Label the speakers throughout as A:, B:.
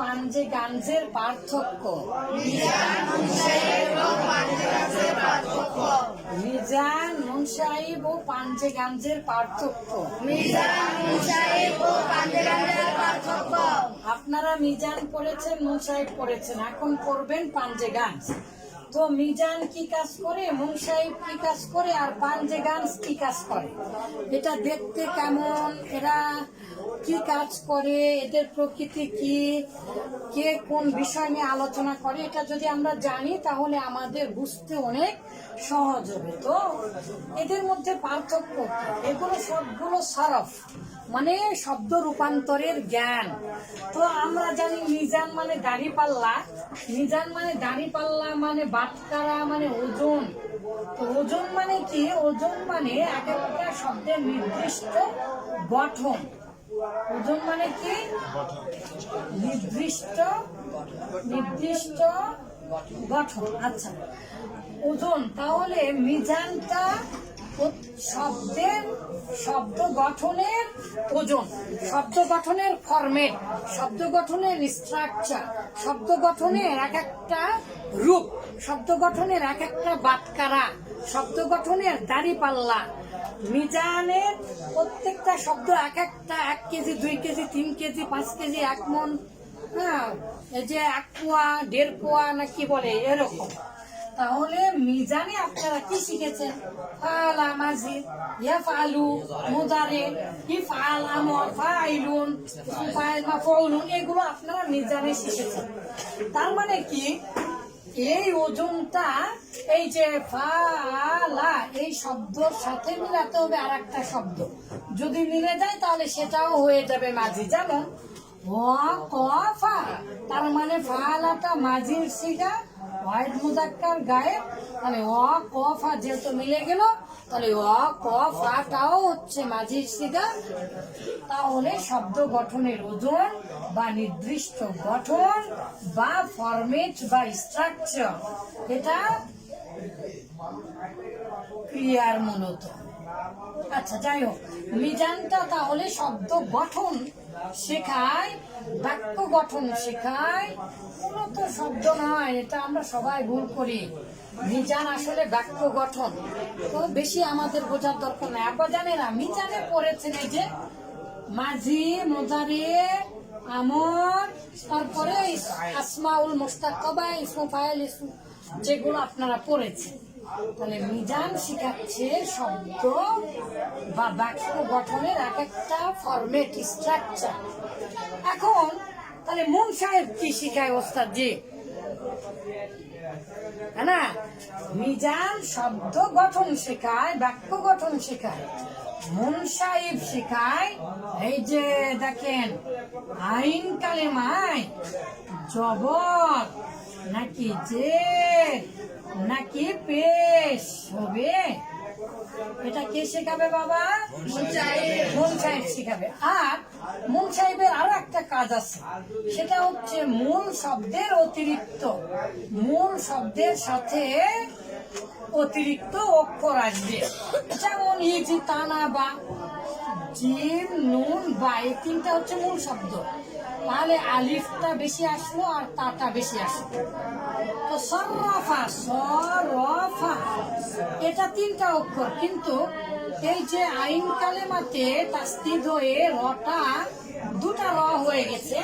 A: পাঞ্জে গাঞ্জের পার্থক্য। মিজান মুনসাহিব ও পাঞ্জে গাঞ্জের পার্থক্য। আপনারা মিজান পড়েছেন মুনসাহিব পড়েছেন, এখন করবেন পাঞ্জে গাঞ্জ। তো মিজান কি কাজ করে, মুনসাহিব কি কাজ করে, আর পাঞ্জে গাঞ্জ কি কাজ করে? এটা দেখতে কেমন? এরা কি কাজ করে? এদের প্রকৃতি কি? কে কোন বিষয় নিয়ে আলোচনা করে? এটা যদি আমরা জানি, তাহলে আমাদের বুঝতে অনেক সহজ হবে। তো এদের মধ্যে পার্থক্য এগুলো সবগুলো সরফ মানে শব্দ রূপান্তরের জ্ঞান। তো আমরা জানি মিজান মানে দাড়ি পাল্লা মিজান মানে দাড়ি পাল্লা মানে বাটকারা মানে ওজন। ওজন মানে কি? ওজন মানে এক একটা শব্দের নির্দিষ্ট গঠন। ওজন মানে কি? নির্দিষ্ট নির্দিষ্ট গঠন। আচ্ছা। ওজন, তাহলে মিজানটা শব্দের শব্দ গঠনের ওজন, শব্দ গঠনের ফরমেট শব্দ গঠনের স্ট্রাকচার শব্দ গঠনের এক একটা রূপ, শব্দ গঠনের এক একটা বাটকারা, শব্দ গঠনের দাড়ি পাল্লা মিজানের প্রত্যেকটা শব্দ এক একটা, এক কেজি, দুই কেজি, তিন কেজি, পাঁচ কেজি, এক মন হ্যাঁ এই যে এক পোয়া দেড় পোয়া না কি বলে, এরকম। তাহলে মিজানে আপনারা কি শিখেছেন? ফালা মাজিদ ইয়া ফালু মুদারে ই ফাল আমর, ফাইলুন ফাইল মাফউলুন, এগুলো আপনারা মিজানে শিখেছেন। তার মানে কি? এই ওজনটা, এই যে ফালা, এই শব্দর সাথে মিলাতে হবে আর একটা শব্দ। যদি মিলে যায়, তাহলে সেটাও হয়ে যাবে মাঝি যেমন ওয়া কফা তার মানে ফালাটা মাঝির সিগা হোয়াইট মুজাক্কার গায়ে, তাহলে অ কফা যেহেতু মিলে গেল, তাহলে অ কফাটাও হচ্ছে মাঝির সিগা তাহলে শব্দ গঠনের ওজন বা নির্দিষ্ট গঠন বা ফরমেট বা স্ট্রাকচার, এটা ক্রিয়ার মূলত। আচ্ছা যাই হোক, মিজানটা তাহলে শব্দ গঠন শেখায়, বাক্য গঠন শেখায়, মূলত শব্দ নয়, এটা আমরা সবাই ভুল করি। মিজান আসলে বাক্য গঠন। তো বেশি আমাদের বোঝার দরকার নাই। আব্বা জানে না মিজানে পড়েছেন এই যে, মাঝি, মোজারে, আমর, তারপরে আসমাউল মুস্তাকবা ইসমু ফাইল ইসমু যেগুলো আপনারা পড়েছেন। তাহলে মিজান শিখাচ্ছে শব্দ বা বাক্য গঠনের এক একটা ফরমেট স্ট্রাকচার এখন তাহলে মুন সাহেব কি শিখায় ওস্তাদ জি? হ্যাঁ না? মিজান শব্দ গঠন শেখায়, বাক্য গঠন শেখায়। মুন সাহেব শেখায়, এই যে দেখেন, আইন কালেমায় জবর নাকি যে নাকি পেশ হবে। এটা কে শেখাবে বাবা? মন সাহেব শেখাবে। আর মন সাহেবের আরও একটা কাজ আছে। সেটা হচ্ছে মূল শব্দের অতিরিক্ত। মূল শব্দের সাথে অতিরিক্ত অক্ষর আসবে। যেমন ইজি তানা বা। জিম নুন, বা, এই তিনটা হচ্ছে মূল শব্দ। তাহলে আলিফটা বেশি আসলো আর তাটা বেশি আসলো। তো সরফা সরফা। এটা তিনটা অক্ষর কিন্তু এই যে আইন কালেমাতে তাস্তিদ হয়ে রটা দুটা র হয়ে গেছে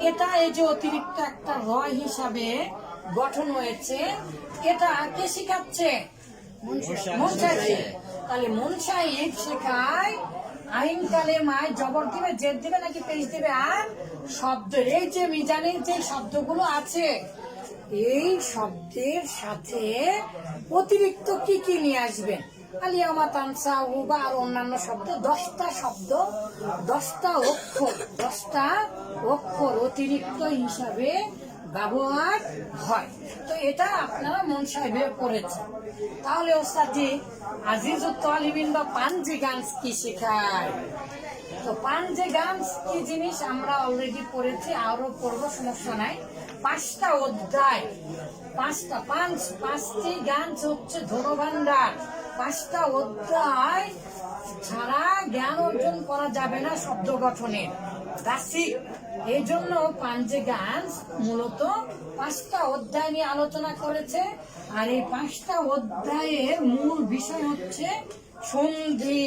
A: এটা এই যে অতিরিক্ত একটা র হিসাবে গঠন হয়েছে এটা কে শিখাচ্ছে? তাহলে মন সাহেব শেখায় আইন কালে মায় জবর দিবে, জেদ দিবে নাকি পেশ দিবে? আর শব্দ এই যে মিজানের যে শব্দগুলো আছে, এই শব্দের সাথে অতিরিক্ত কি কি নিয়ে আসবেন? আলিয়ামা তানসা বা আর অন্যান্য শব্দ, দশটা শব্দ, দশটা অক্ষর দশটা অক্ষর অতিরিক্ত হিসাবে ব্যবহার হয়। তো এটা আপনারা মন সাহেবে পড়েছেন তাহলে ওস্তাদজি আজিজুত তালিবিন বা পাঞ্জি গানস কি শেখায়? তো পাঞ্জে গানস কি জিনিস আমরা অলরেডি পড়েছি আরও পড়ব, সমস্যা নাই। পাঁচটা অধ্যায়, পাঁচটা পাঁচ পাঁচটি গান হচ্ছে ধনভাণ্ডার। পাঁচটা অধ্যায় ছাড়া জ্ঞান অর্জন করা যাবে না শব্দ গঠনের দাসিক এই জন্য পাঞ্জে গান মূলত পাঁচটা অধ্যায় নিয়ে আলোচনা করেছে। আর এই পাঁচটা অধ্যায়ের মূল বিষয় হচ্ছে সন্ধি।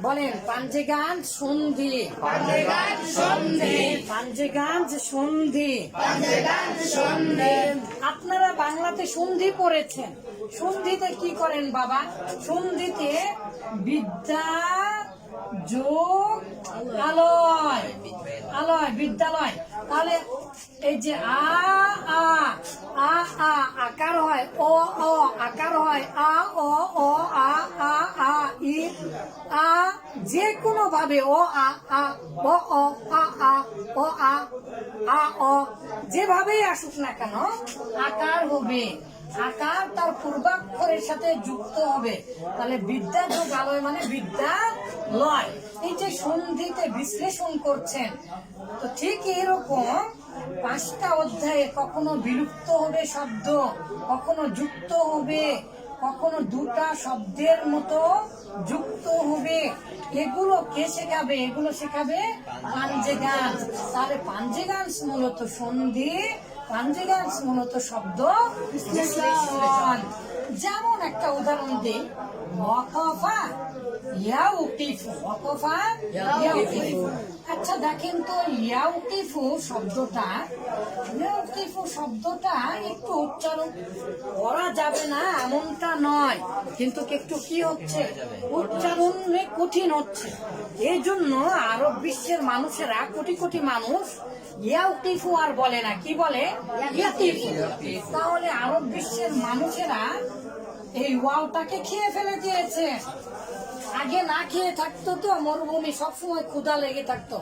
A: বলেন পাঞ্জে গান সন্ধি। পাঞ্জে গান সন্ধি। পাঞ্জে গান সন্ধি। পাঞ্জে গান সন্ধি। আপনারা বাংলাতে সন্ধি পড়েছেন। সন্ধিতে কি করেন বাবা? সন্ধিতে বিদ্যা যোগ, আলয় আলয়, বিদ্যালয়। তাহলে এই যে আ আ আ আ, আকার হয় ও অ, আকার হয়, আ ও ও আ আ আ, ই, আ, যে কোনো ভাবে ও আ আ ও অ, আ আ ও আ আ, অ, যেভাবেই আসুক না কেন, আকার হবে। আকার তার পূর্বাক্ষরের সাথে যুক্ত হবে। তাহলে বিদ্যা যোগ আলয় মানে বিদ্যা লয়। এই যে সন্ধিতে বিশ্লেষণ করছেন, তো ঠিক এরকম পাঁচটা অধ্যায়ে কখনো বিলুপ্ত হবে শব্দ, কখনো যুক্ত হবে, কখনো দুটা শব্দের মতো যুক্ত হবে। এগুলো কে শেখাবে? এগুলো শেখাবে পাঞ্জে গান তাহলে পাঞ্জে গান মূলত সন্ধি পাঞ্জে মূলত শব্দ বিশ্লেষণ। যেমন একটা উদাহরণ দিই ওয়াকফা ইয়াউকিফু। ওয়াকফা ইয়াউকিফু। আচ্ছা দেখেন তো, ইয়াউকিফু শব্দটা ইয়াউকিফু শব্দটা একটু উচ্চারণ করা যাবে না, এমনটা নয়। কিন্তু একটু কি হচ্ছে? উচ্চারণে কঠিন হচ্ছে। এই জন্য আরব বিশ্বের মানুষেরা কোটি কোটি মানুষ ইয়াউকিফু আর বলে না, কি বলে? ইয়াকিফু। তাহলে আরব বিশ্বের মানুষেরা এই ওয়াওটাকে খেয়ে ফেলে দিয়েছে। আগে না খেয়ে থাকতো তো, মরুভূমি সবসময় ক্ষুধা লেগে থাকতো।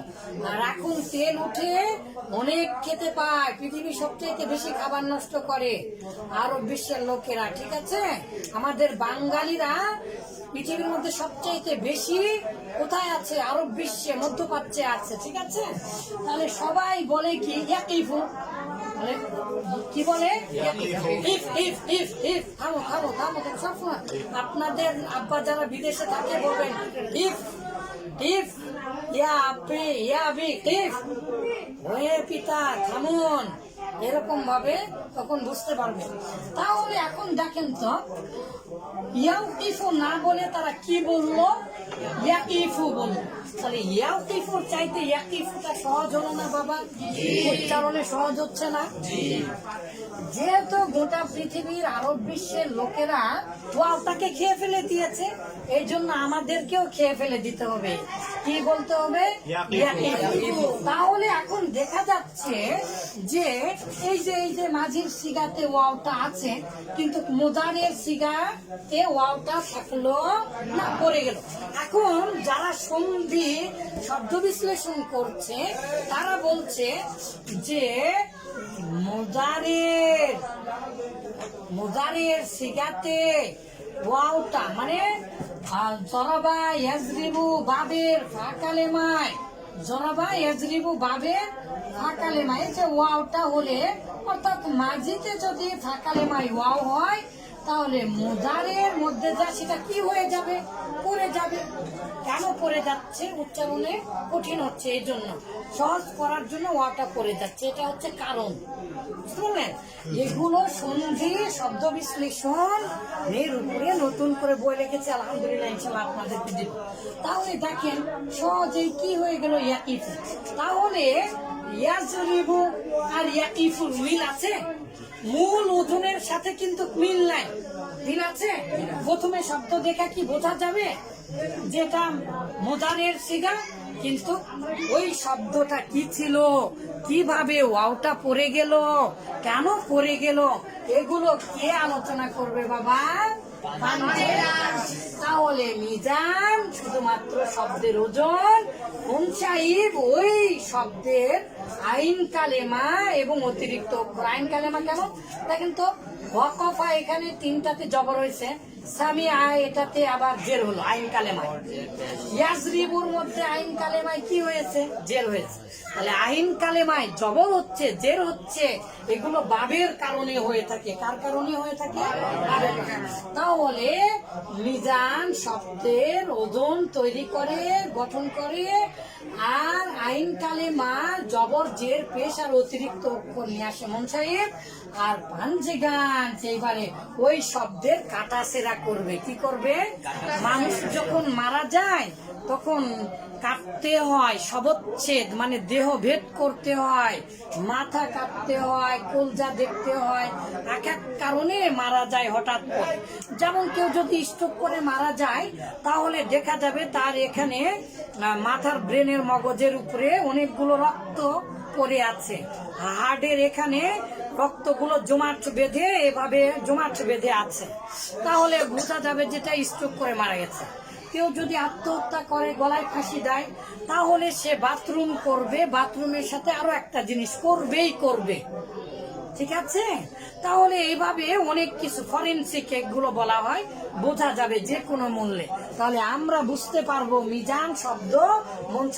A: আর এখন তেল উঠে অনেক খেতে পায় পৃথিবী সবচেয়ে বেশি খাবার নষ্ট করে আরও বিশ্বের লোকেরা, ঠিক আছে? আমাদের বাঙালিরা পৃথিবীর মধ্যে সবচাইতে বেশি কোথায় আছে? আরব বিশ্বে, মধ্যপ্রাচ্যে আছে, ঠিক আছে? তাহলে সবাই বলে কি? একই কি বলে? আপনাদের আব্বা যারা বিদেশে থাকে বলবেন, ইফ ইফ, ইয়া আপনি ইয়া বি, ইফ। পিতা, থামুন। এরকম ভাবে তখন বুঝতে পারবে। তাহলে এখন দেখেন তো ইয়াউকিফু না বলে তারা কি বলল? ইয়াকিফু বলল। তাহলে ইয়াউকিফুর চাইতে ইয়াকিফুটা সহজ হলো না বাবা? উচ্চারণে সহজ হচ্ছে না। যেহেতু গোটা পৃথিবীর আরব বিশ্বের লোকেরা ওয়াওটাকে খেয়ে ফেলে দিয়েছে এই জন্য আমাদেরকেও খেয়ে ফেলে দিতে হবে। কি বলতে হবে? তাহলে এখন দেখা যাচ্ছে যে এই যে এই যে মাঝির সিগাতে ওয়াওটা আছে, কিন্তু মোদানের সিগাতে ওয়াওটা থাকল না, পড়ে গেল। এখন যারা সন্ধি শব্দ বিশ্লেষণ করছে, তারা বলছে যে মোজারের মোজারের সিগাতে ওয়াওটা মানে জরাবা ইয়াজরিবু বাবের ফাঁকালেমায় জরাবা ইয়াজরিবু বাবের ফাঁকালেমায় এই যে ওয়াওটা হলে, অর্থাৎ মাঝিতে যদি ফাঁকালেমায় ওয়াও হয়, তাহলে মোজারের মধ্যে যা সেটা কি হয়ে যাবে? পড়ে যাবে। কেন পড়ে যাচ্ছে? উচ্চারণে কঠিন হচ্ছে এই জন্য। সহজ করার জন্য ওয়াটা পড়ে যাচ্ছে। এটা হচ্ছে কারণ। শুনলেন এগুলো সন্ধি, শব্দ বিশ্লেষণ, এর উপরে নতুন করে বই রেখেছে আলহামদুলিল্লাহ ইনশাল্লাহ আপনাদেরকে দেব। তাহলে দেখেন, সহজেই কি হয়ে গেল ইয়াকিফু? তাহলে ইয়াজরিবু আর ইয়াকিফুর মিল আছে? মূল ওজনের সাথে কিন্তু মিল নাই। মিল আছে? প্রথমে শব্দ দেখা কি বোঝা যাবে? যেটা মোদারের সিগা, কিন্তু ওই শব্দটা কি ছিল? কীভাবে ওয়াওটা পড়ে গেল? কেন পড়ে গেল? এগুলো কে আলোচনা করবে বাবা? তাহলে মিজান শুধুমাত্র শব্দের ওজন, হুম সাহিব ওই শব্দের আইন কালেমা এবং অতিরিক্ত। আইন কালেমা কেন তা তো ওয়াকফা এখানে তিনটাতে জবর হয়েছে। সামি আয় এটাতে আবার জেল হলো, আইন কালেমায়। ইয়াজরিবুর মধ্যে আইন কালেমায় কি হয়েছে? জেল হয়েছে। তাহলে আইন কালেমায় জবর হচ্ছে, জেল হচ্ছে, এগুলো বাবের কারণে হয়ে থাকে। কার কারণে হয়ে থাকে। তাহলে মিজান শব্দের ওজন তৈরি করে, গঠন করে, আর আইন কালেমা জবর, জের, পেশ আর অতিরিক্ত অক্ষর নিয়ে আসে মন সাহেব। আর পাঞ্জে গান সেইবারে ওই শব্দের কাটাছেরা করবে। কি করবে? মানুষ যখন মারা যায় তখন কাটতে হয় শবচ্ছেদ মানে দেহ ভেদ করতে হয় মাথা কাটতে হয় কলজা দেখতে হয়। এক এক কারণে মারা যায় হঠাৎ করে। যেমন কেউ যদি স্ট্রোক করে মারা যায় তাহলে দেখা যাবে তার এখানে মাথার ব্রেনের মগজের উপরে অনেকগুলো রক্ত পড়ে আছে। হার্টের এখানে রক্তগুলো জমাট বেঁধে এভাবে জমাট বেঁধে আছে। তাহলে বোঝা যাবে যেটা স্ট্রোক করে মারা গেছে। কেউ যদি আত্মহত্যা করে, গলায় ফাঁসি দেয়, তাহলে সে বাথরুম করবে বাথরুমের সাথে আরও একটা জিনিস করবেই করবে। ঠিক আছে? তাহলে এইভাবে অনেক কিছু ফরেন্সিক এগুলো বলা হয়, বোঝা যাবে যে কোনো মূল্যে। তাহলে আমরা বুঝতে পারব মিজান শব্দ, মন